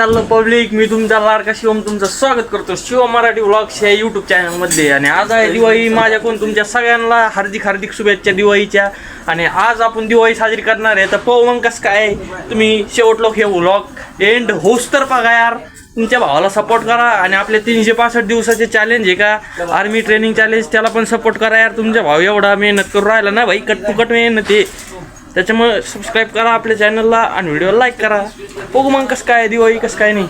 चाललं पब्लिक मी तुमचा लाडका शिवम तुमचं स्वागत करतो. शिव मराठी व्लॉग्स या युट्यूब चॅनलमध्ये आणि आज आहे दिवाळी माझ्याकडून तुमच्या सगळ्यांना हार्दिक हार्दिक शुभेच्छा दिवाळीच्या. आणि आज आपण दिवाळी साजरी करणार आहे. तर पाहू मग कसं काय? तुम्ही शेवट लोक हे व्लॉग. एंड होस्ट तर बघा यार. तुमच्या भावाला सपोर्ट करा. आणि आपले तीनशे पासष्ट दिवसाचे चॅलेंज आहे का? आर्मी ट्रेनिंग चॅलेंज त्याला पण सपोर्ट करा यार. तुमच्या भाऊ एवढा मेहनत करून राहिला ना भाई. कटपुकट मेहनत आहे. त्याच्यामुळे सबस्क्राईब करा आपल्या चॅनलला आणि व्हिडिओ लाईक करा. बघू मग कसं काय दिवाळी कसं काय नाही.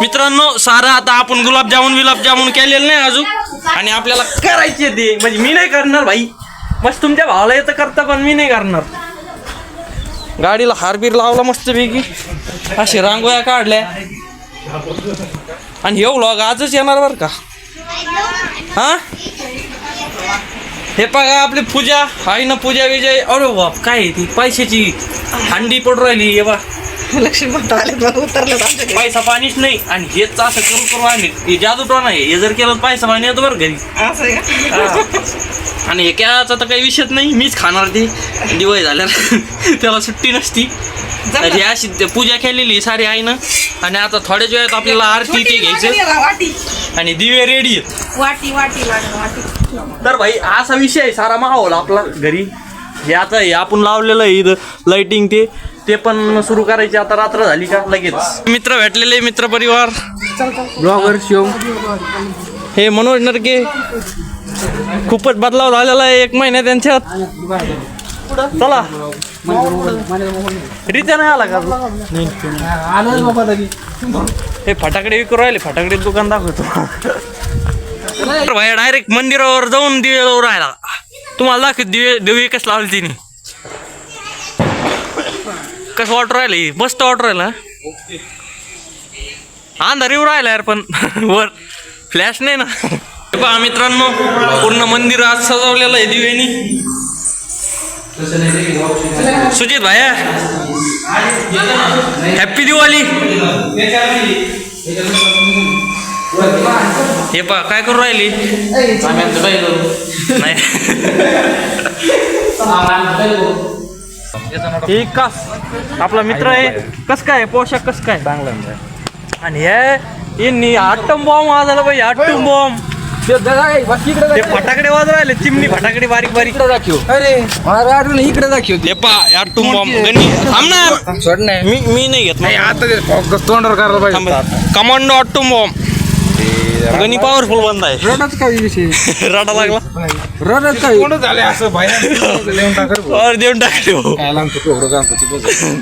मित्रांनो सारा आता आपण गुलाबजामुन गुलाबजामुन केलेलं नाही अजून. आणि आपल्याला करायचे ते. म्हणजे मी नाही करणार भाई. मस्त तुमच्या भावाला येतं करता पण मी नाही करणार. गाडीला हारबीर लावला मस्त मस्तपैकी. असे रांगोळ्या काढल्या. आणि हे व्लॉग आजच येणार बरं का? हा? हे बघा आपली पूजा. आई ना पूजा विजय. अरे बाप काय आहे ती? पैशाची हंडी पडू राहिली हे बा. लक्ष्मण आले मग उतरलं पैसा पाणीच नाही आणि हेच असं करू करू आम्ही. हे जादूटोना आहे. हे जर केलं तर पैसा पाणी येतो बरं घरी. असं आहे का? हा. आणि हे क्याचा तर काही विषयच नाही. मीच खाणार ती. दिवाळी झाल्यावर. त्याला सुट्टी नसती. ही अशी ते पूजा केलेली सारी आहे ना आणि आता थोड्याच वेळात आपल्याला आरती ते घ्यायचं. वाटी. आणि दिवे रेडी आहेत. वाटी वाटी लागलं वाटी. तर भाई असा विषय आहे सारा माहोल आपला घरी. हे आता हे आपण लावलेलं आहे इथं लाइटिंग ते. ते पण सुरू करायचे. आता रात्र झाली का? लगेच. मित्र भेटलेले मित्र परिवार ब्लॉगर शिव. हे मनोज नरके. खूपच बदलाव झालेला आहे एक महिन्यात त्यांच्यात. चला. रित्या नाही आला का? हे फटाकडे विकू राहिले. फटाकडे दुकान दाखवतो. भाई डायरेक्ट मंदिरावर जाऊन दिवे राहिला. तुम्हाला दाखव दिवे दिवे कस लावली तिने. कसं वाटू राहिलं? मस्त वाटू राहिला अंधार येऊ राहिला यार पण वर फ्लॅश नाही ना. पहा मित्रांनो पूर्ण मंदिर आज सजवलेलं आहे दिव्यानी. सुजित भाया हॅप्पी दिवाळी हे पा काय करू राहिली? नाही. हे कस आपला मित्र आहे. कस काय? पोशाख कस काय? चांगला आणि हे यांनी आटम बॉम्ब वाजवला पाहिजे आटम बॉम्ब. ते फटाकडे वाजव राहिले चिमणी फटाकडे बारीक बारीक. अरे मला आठवलं इकडे दाखव. हे पा आटम बॉम्ब. गणी थांब ना. सोड नाही मी मी नाही घेत नाही आता ते फॉकस तोंडावर करायला पाहिजे. Commando atom bomb. गणी पॉवरफुल बंद आहे. रडत काय विषय? रडा लागला. रडत काय? कोण झाले असं बाहेर देऊन टाकले हो काय लांब तू एवढं काम होती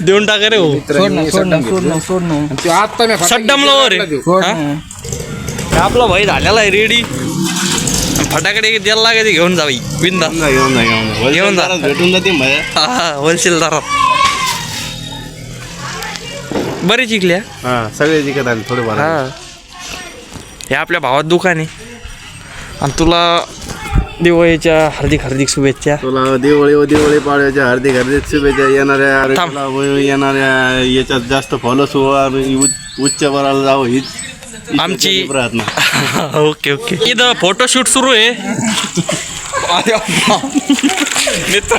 देऊन टाका रे हो सोड ना सोड ना सोड ना सोड ना. ते आता मी सड्डम लाव रे आपला भाई झालेला आहे रेडी फटाकडे द्यायला लागायचे घेऊन जा भाई. बिंदा. घेऊन जा घेऊन जा. भेटून जाते होलसेल दरात बरे चिकल्या हा सगळे जिकत आले थोडेफार. हा. हे आपल्या भावात दुकान आहे आणि तुला दिवाळीच्या हार्दिक हार्दिक शुभेच्छा. तुला दिवाळी व दिवाळी पाडव्याच्या हार्दिक हार्दिक शुभेच्छा. येणाऱ्या थांब. व येणाऱ्या याच्यात जास्त फॉलोस व्हा आणि उच्च- उच्च वराला जावं हीच हीच आमची- त्याची प्रार्थना. Okay okay. इथं फोटोशूट सुरू आहे. मित्र.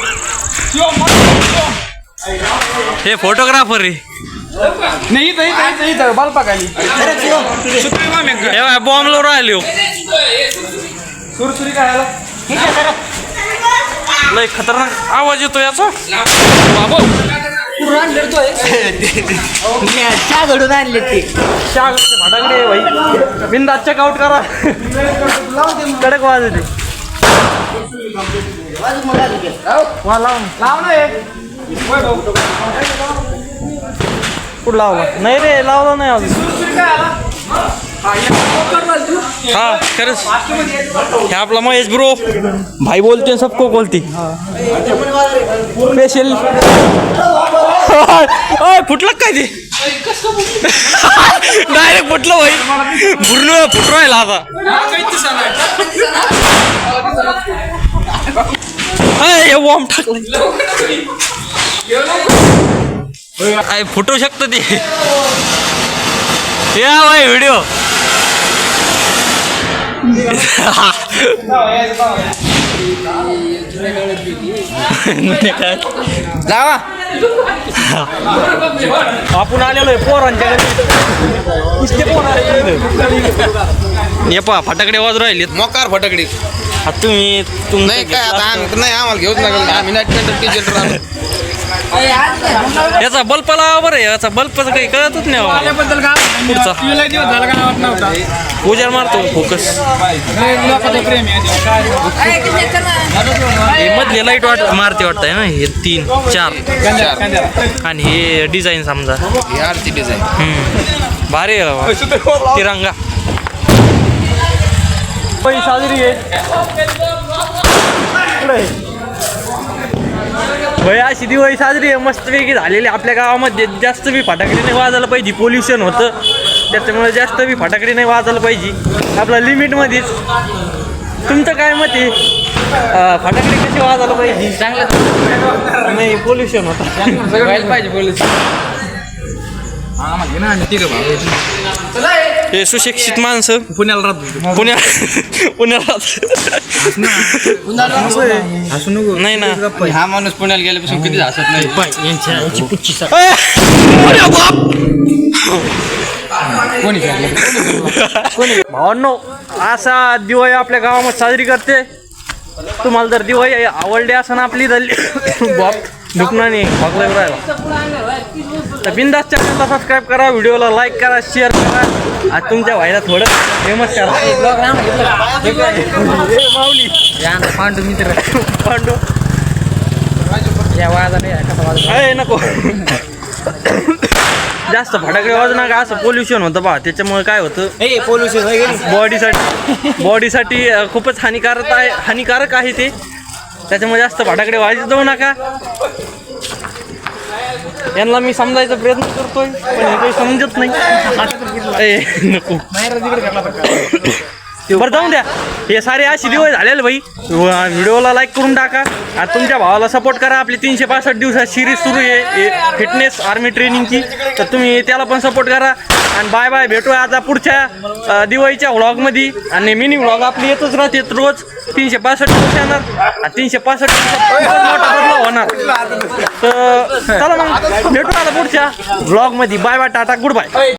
हे फोटोग्राफर आहे. नाही इथं इथं इथं इथं बालपा खाली हे बॉम्ब लावून राहिले हो. सुरसुरी काय लय खतरनाक आवाज येतो याचा. चहा घडून आणले ते. शागरचे फटाकडे भाई बिंदात चेकआउट करा. कडक वाज येते. वा लाव लाव ना. कुठं लावला नाही रे लावला नाही अजून हा खरंच हे आपला महेश ब्रो भाई बोलते सबको बोलती स्पेशल फुटलं काय ते डायरेक्ट फुटलं भाई पूर्ण फुट राहिला आता हाय, हे वॉम टाकलं काय फुटू शकतं ते. या भाई व्हिडिओ लावा आपण आलेलो आहे पोरांच्या. ये पहा फटाकडे वाजू राहिलेत मोकार फटाकडी. आता तुम्ही तुमचं नाही काय आता आम- नाही आम्हाला घेऊच नका आम्ही नाईट पेंटर टीचर राहतो याचा बल्ब लावा बरं याचा बल्बचं काही कळतच नाही. त्याबद्दल पुढचा. दिवस झाला नव्हता? मारतो फोकस. लोकांचं प्रेम आहे. हे मधले लाइट वाट मारते वाटतंय ना हे तीन चार. आणि हे डिझाईन समजा. ही आरती डिझाईन हम्म. भारी आहे बाबा. तिरंगा. पै साजरी भय अशी दिवाळी साजरी आहे. मस्तपैकी झालेली आपल्या गावामध्ये. जास्त बी फटाकडे नाही वाजायला पाहिजे. पोल्युशन होतं. त्याच्यामुळे जास्त बी फटाकडे नाही वाजायला पाहिजे. आपल्या लिमिटमध्येच तुमचं काय मत आहे? फटाकडे कसे वाजायला पाहिजे? चांगलं. नाही पोल्युशन होतं. पाहिजे बोलत हे सुशिक्षित माणसं. पुण्याला राहतो पुण्या पुण्याला नको नाही ना. हा माणूस पुण्याला गेल्यापासून कधीच हसत नाही. कोणी भावांनो असा दिवाळी आपल्या गावामध्ये साजरी करते. तुम्हाला जर दिवाळी आवडली असं आपली झाली बॉप दुखणाने बघला राहिला. तर बिंदास चॅनलला सबस्क्राईब करा व्हिडिओला लाईक करा शेअर करा. आज तुमच्या भाईला थोडं फेमस करा. माऊली. पांडू मित्र. पांडू. या वाजा अय नको. जास्त फटाकडे वाजू नका असं पोल्युशन होतं बा त्याच्यामुळे काय होतं? बॉडीसाठी बॉडीसाठी अं, खूपच हानिकारक आहे हानिकारक आहे ते. त्याच्यामुळे जास्त फटाकडे वाजत जाऊ नका. यांना मी समजायचा प्रयत्न करतोय पण हे काही समजत नाही. ए, नको. बरं जाऊन द्या. हे सारे अशी दिवस झालेले भाई. व्हिडिओला लाईक करून टाका. आणि तुमच्या भावाला सपोर्ट करा. आपली तीनशे पासष्ट दिवसात सिरीज सुरू आहे. फिटनेस आर्मी ट्रेनिंगची तर तुम्ही त्याला पण सपोर्ट करा. आणि बाय बाय भेटूया आता पुढच्या दिवाळीच्या व्लॉगमध्ये. आणि मिनी व्लॉग आपली येतच राहते रोज तीनशे पासष्ट दिवस येणार. तीनशे पासष्ट मोठा बदलाव होणार. तर चला मग भेटू आता पुढच्या व्लॉगमध्ये. Bye bye tata goodbye.